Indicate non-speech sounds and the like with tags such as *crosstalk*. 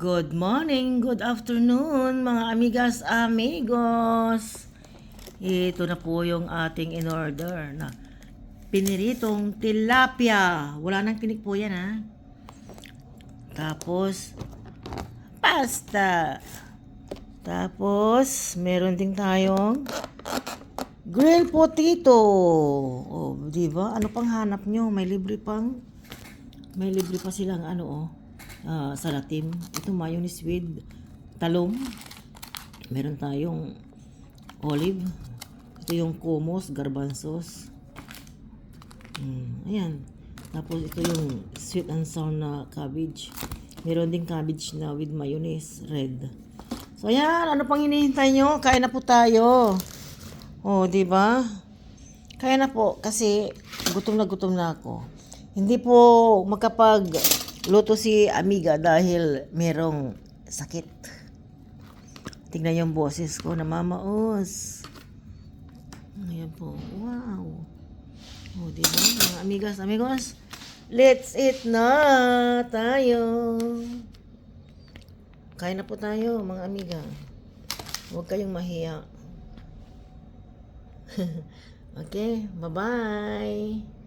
Good morning, good afternoon mga amigas, amigos. Ito na po yung ating in order na piniritong tilapia. Wala nang tinik po yan ha. Tapos, pasta. Tapos, meron din tayong grilled potato. Oh, di? Ano pang hanap nyo? May libre pang may libre pa silang ano oh, ah, salatim. Ito mayonnaise with talong. Meron tayong olive. Ito yung kumos, garbanzos. Mm, ayan. Tapos ito yung sweet and sour na cabbage. Meron ding cabbage na with mayonnaise, red. So ayan, ano pang hinihintay nyo? Kain na po tayo. Oh, di ba? Kaya na po kasi gutom na gutom na ako. Hindi po makapag luto si Amiga dahil merong sakit. Tingnan yung boses ko na mamaos. Ayan po. Wow. Oh, di ba? Mga amigas, amigos. Let's eat na tayo. Kain na po tayo, mga amiga. Huwag kayong mahiya. *laughs* okay, bye-bye.